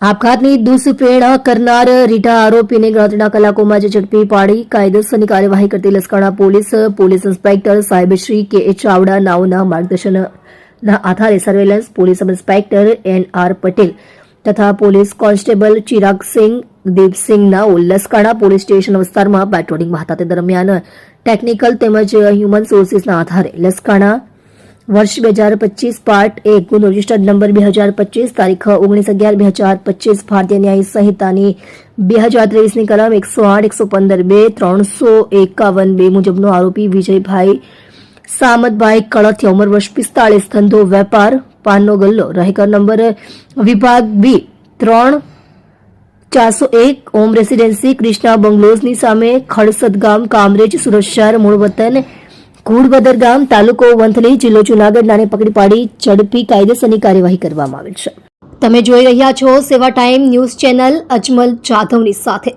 આપઘાતની દુષ્પ્રેરણા કરનાર રીઢા આરોપીને ગણતરીના કલાકોમાં જ ઝડપી પાડી કાયદેસરની કાર્યવાહી કરતી લસકાણા પોલીસ પોલીસ ઇન્સ્પેક્ટર સાહેબશ્રી કે એ ચાવડા નાઓના માર્ગદર્શનના આધારે surveillance police inspector N R Patel તથા પોલીસ કોન્સ્ટેબલ ચિરાગસિંગ દેવસિંહ નાઓ લસકાણા પોલીસ સ્ટેશન વિસ્તારમાં પેટ્રોલિંગમાં હતા તે દરમિયાન ટેકનિકલ તેમજ હ્યુમન સોર્સીસના આધારે લસકાણા વર્ષ બે હજાર પચીસ પાર્ટ એક ગુનો રજીસ્ટર્ડ નંબર બે હજાર પચીસ તારીખ ઓગણીસ અગિયાર બે હજાર પચીસ ભારતીય ન્યાય સંહિતાની બે હજાર ત્રેવીસની કલમ એકસો આઠ, એકસો પંદર બે, ત્રણસો એકાવન બે મુજબનો આરોપી વિજયભાઈ સામતભાઈ કળથિયા. ઉંમર વર્ષ પિસ્તાળીસ. ધંધો, વેપાર, પાનનો ગલ્લો. રહેકર નંબર વિભાગ બી ત્રણ, ચારસો એક, ઓમ રેસિડેન્સી ક્રિષ્ના બંગલોઝની સામે ખડસદ ગામ, કામરેજ, સુરત શહેર, મૂળ વતન ઘુડબદર ગામ તાલુકો વંથલી જિલ્લો જુનાગઢ નાને પકડી પાડી ઝડપી કાયદેસરની કાર્યવાહી કરવામાં આવેલ છે. તમે જોઈ રહ્યા છો Seva time news channel Ajmal જાધવની સાથે.